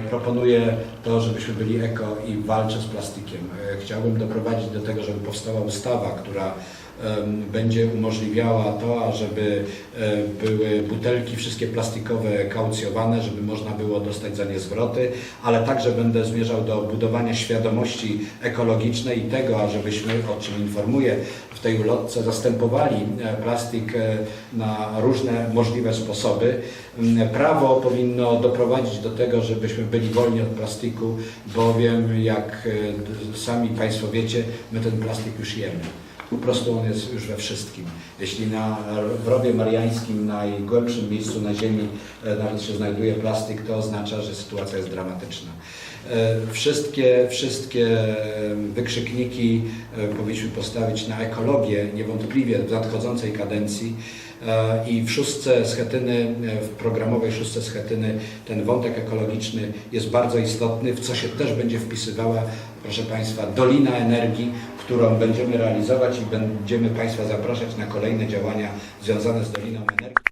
proponuję to, żebyśmy byli eko i walczę z plastikiem. E, Chciałbym doprowadzić do tego, żeby powstała ustawa, która będzie umożliwiała to, ażeby e, były butelki wszystkie plastikowe kaucjowane, żeby można było dostać za nie zwroty, ale także będę zmierzał do budowania świadomości ekologicznej i tego, ażebyśmy, o czym informuję w tej ulotce, zastępowali e, plastik e, na różne możliwe sposoby. Prawo powinno doprowadzić do tego, żebyśmy byli wolni od plastiku, bowiem jak sami Państwo wiecie, my ten plastik już jemy. Po prostu on jest już we wszystkim. Jeśli na, w rowie mariańskim, najgłębszym miejscu na Ziemi e, nawet się znajduje plastik, to oznacza, że sytuacja jest dramatyczna. E, Wszystkie, wszystkie wykrzykniki e, powinniśmy postawić na ekologię, niewątpliwie w nadchodzącej kadencji. I w szóstce Schetyny, w programowej szóstce Schetyny ten wątek ekologiczny jest bardzo istotny, w co się też będzie wpisywała, proszę Państwa, Dolina Energii, którą będziemy realizować i będziemy Państwa zapraszać na kolejne działania związane z Doliną Energii.